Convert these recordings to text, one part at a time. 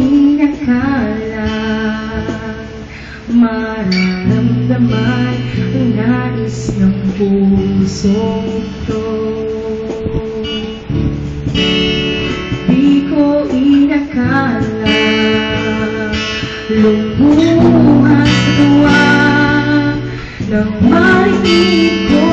inakala Mararamdaman ang nais ng puso to Di ko inakala Lumuha sa tuwa Nang marinig ko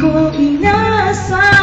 ko inasang